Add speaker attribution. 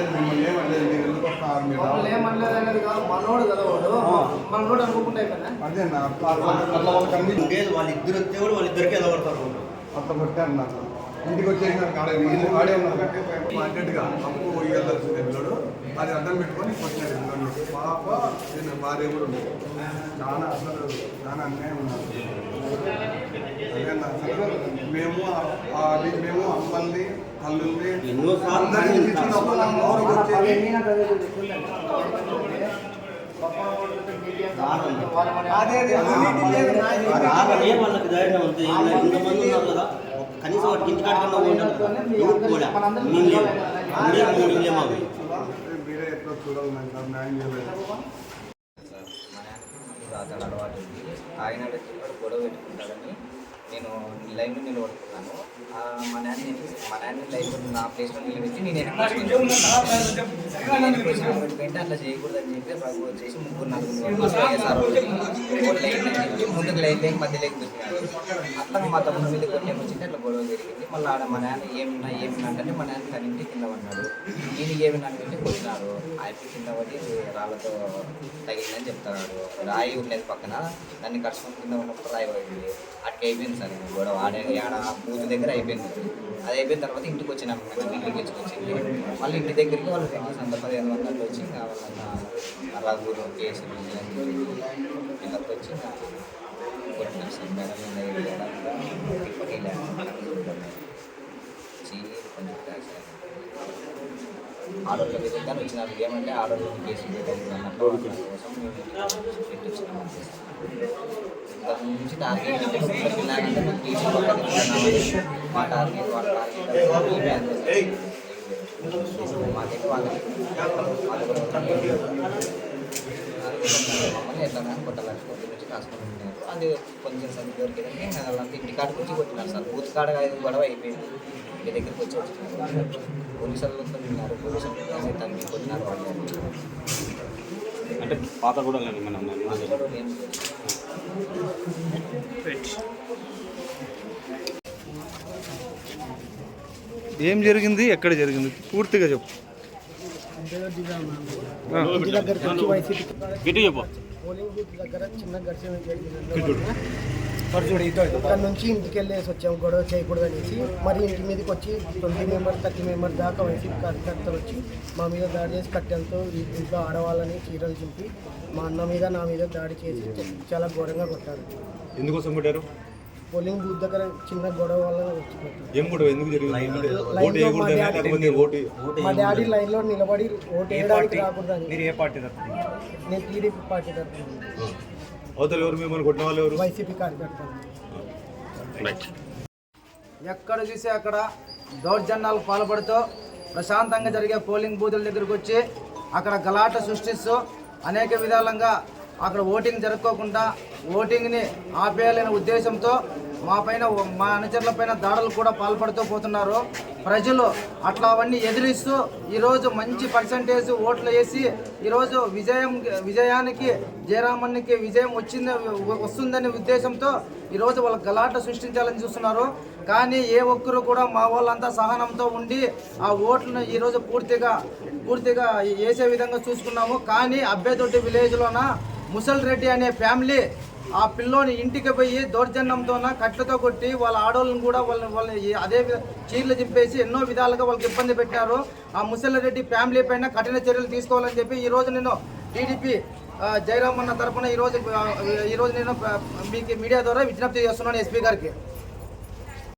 Speaker 1: ఏమంటలేదు మిమ్మల్ని మీరు ఎందుకు వస్తున్నారు మీరు
Speaker 2: వాళ్ళు ఏమనలేదు అనేది కాదు మనోడు కదా వాడు మనోడు అనుకుంటే అయిపోయినా
Speaker 1: అదే అట్లా వాళ్ళకి అన్ని
Speaker 3: లేదు వాళ్ళిద్దరు వస్తే వాళ్ళిద్దరికి ఎలా పడతారు
Speaker 1: అట్లా కొట్టారు నాకు ఇంటికి వచ్చేసి నాకు ఆడే ఉన్నారు. మార్కెట్గా అప్పు ఇవ్వాల్సింది పిల్లడు అది అర్థం పెట్టుకొని వచ్చినాడు ఇంట్లో. పాప నేను భార్య కూడా ఉంది. చాలా అసలు చాలా అన్యాయం ఉన్నారు. అసలు మేము మేము అమ్మల్ని తల్లుల్ని అందరినీ తీసుకున్నప్పుడు అదే అదే
Speaker 3: వాళ్ళకి ధైర్యం ఇలా ఇంతమంది ఉన్నారు కనీసం వాడికి ఇంటి కాడకన్నా ఎవరు కూడా మేము లేవు మూడే మూడు లేము అవి
Speaker 4: అతడు అలవాటు ఉంది ఆయన అడుగుతున్నాడు గొడవ పెట్టుకుంటాడని నేను లైన్లో నిలబడుతున్నాను మా నాన్న నేను- మా నాన్న లైన్లో నా ప్లేస్లో నిలబెట్టి నేను వెంట అట్లా చేయకూడదని చెప్పి ప్రభు వచ్చేసి ముగ్గురు ఇంకో లైన్ నుంచి ముందుకు లైన్ లేక మధ్యలోకి దొరికినాడు అట్లా మా తమ్ముడు మీద కొన్ని వచ్చింది అట్లా గొడవ జరిగింది. మళ్ళీ ఆడ మా నాన్న ఏమిన్నా ఏమన్నా అంటే మా నాన్న కరెంట్ కింద పడ్డాడు. నేను ఏమిన్నా అంటే కొట్టినారు. ఆయన కింద పడి రాళ్ళతో తగిలిందని చెప్తున్నాడు. రాయి ఉండేది పక్కన దాన్ని కష్టం కింద ఉన్నప్పుడు రాయి పడింది. అట్లా అయిపోయింది సార్ గొడవ. ఆడ ఆడ బూత్ దగ్గర అయిపోయింది. అది అయిపోయిన తర్వాత ఇంటికి వచ్చినాము మేము ఇంటికి ఇచ్చుకొచ్చింది మళ్ళీ ఇంటి దగ్గరికి వాళ్ళు ఫ్రెండ్స్ అంత పదిహేను వందలు వచ్చి ఇంకా వాళ్ళ రఘులు కేసులు వీళ్ళకి వచ్చి ఇంకా కొట్టినారు సార్ మేడం ఇప్పటికీ చీర కొంచెం ట్యాక్స్ ఆడోళ్ళ విధంగానే వచ్చినారు ఏమంటే ఆడోళ్ళ కేసు పెట్టాలి అన్నట్టు వాళ్ళ కోసం మేము పెట్టి వచ్చినాము అంతే సార్. దాని నుంచి టార్గెట్ అంటే ముందర పిల్లాడంటే మేము తీసి పక్కన పెట్టుకున్నామని మా టార్గెట్ వాళ్ళ టార్గెట్ మేమే అంతే సార్. మాకైతే వాళ్ళకి ఎట్లా కొట్టాలని కొద్ది నుంచి కాసుకొని ఉన్నారు అది కొంచెం దొరికిందంటే వాళ్ళంతా ఇంటి కాడికి వచ్చి కొట్టినారు సార్ బూత్ కాడ గొడవ అయిపోయింది ఇంటి దగ్గరికి వచ్చి వచ్చినారు ఉన్నారు తగ్గి కొట్టినారు వాళ్ళు
Speaker 5: అంటే పాత కూడా లేదు మనం
Speaker 4: ఏం
Speaker 6: జరిగింది? ఎక్కడ జరిగింది? పూర్తిగా చెప్పు.
Speaker 2: ఇంటి దగ్గరికి వచ్చి వైసీపీ
Speaker 5: చెప్పు.
Speaker 2: పోలింగ్ బూత్ దగ్గర చిన్న ఘర్షణ అక్కడ నుంచి ఇంటికి వెళ్ళేసి వచ్చాము గొడవ చేయకూడదు అనేసి మరి ఇంటి మీదకి వచ్చి ట్వంటీ మెంబర్స్ థర్టీ మెంబర్స్ దాకా వైసీపీ కార్యకర్తలు వచ్చి మా మీద దాడి చేసి కట్టెలతో ఇంట్లో ఆడవాళ్ళని చీరలు చింపి మా అన్న మీద నా మీద దాడి చేసి చాలా ఘోరంగా కొట్టారు
Speaker 5: ఎందుకోసం కొట్టారు?
Speaker 2: పోలింగ్ బూత్ దగ్గర చిన్న గొడవ వల్ల
Speaker 5: ఏం ఎందుకు జరిగింది? ఓటు
Speaker 2: మా
Speaker 5: వేయకూడదు
Speaker 2: డాడీ
Speaker 5: లేకపోతే ఓటు
Speaker 2: మా డాడీ లైన్లో నిలబడి ఓటు వేయడానికి
Speaker 5: మీరు ఏ పార్టీ తరఫున
Speaker 2: నేను టీడీపీ పార్టీ తరఫున
Speaker 5: అవతల ఎవరు మిమ్మల్ని కొట్టిన వాళ్ళు ఎవరు?
Speaker 2: వైసీపీ కార్యకర్తలు.
Speaker 7: ఎక్కడ చూసి అక్కడ దౌర్జన్యాలకు పాల్పడుతూ ప్రశాంతంగా జరిగే పోలింగ్ బూతుల దగ్గరికి వచ్చి అక్కడ గలాట సృష్టిస్తూ అనేక విధాలుగా అక్కడ ఓటింగ్ జరుపుకోకుండా ఓటింగ్ని ఆపేయాలనే ఉద్దేశంతో మా పైన మా అనుచరుల పైన దాడులు కూడా పాల్పడుతూ పోతున్నారు. ప్రజలు అట్లా అవన్నీ ఎదిరిస్తూ ఈరోజు మంచి పర్సంటేజ్ ఓట్లు వేసి ఈరోజు విజయం విజయానికి జయరామన్నికి విజయం వచ్చింది వస్తుందనే ఉద్దేశంతో ఈరోజు వాళ్ళ గలాట సృష్టించాలని చూస్తున్నారు. కానీ ఏ ఒక్కరు కూడా మా వాళ్ళంతా సహనంతో ఉండి ఆ ఓట్లను ఈరోజు పూర్తిగా పూర్తిగా వేసే విధంగా చూసుకున్నాము. కానీ అబ్బేదొడ్డి విలేజ్లోన ముసల్ రెడ్డి అనే ఫ్యామిలీ ఆ పిల్లోని ఇంటికి పోయి దౌర్జన్యంతోన కట్లతో కొట్టి వాళ్ళ ఆడవాళ్ళని కూడా వాళ్ళని వాళ్ళని అదే చీరలు చింపేసి ఎన్నో విధాలుగా వాళ్ళకి ఇబ్బంది పెట్టారు. ఆ ముసలిరెడ్డి ఫ్యామిలీ పైన కఠిన చర్యలు తీసుకోవాలని చెప్పి ఈ రోజు నేను టీడీపీ జయరామన్న తరఫున ఈరోజు ఈరోజు నేను మీకు మీడియా ద్వారా విజ్ఞప్తి చేస్తున్నాను ఎస్పీ గారికి.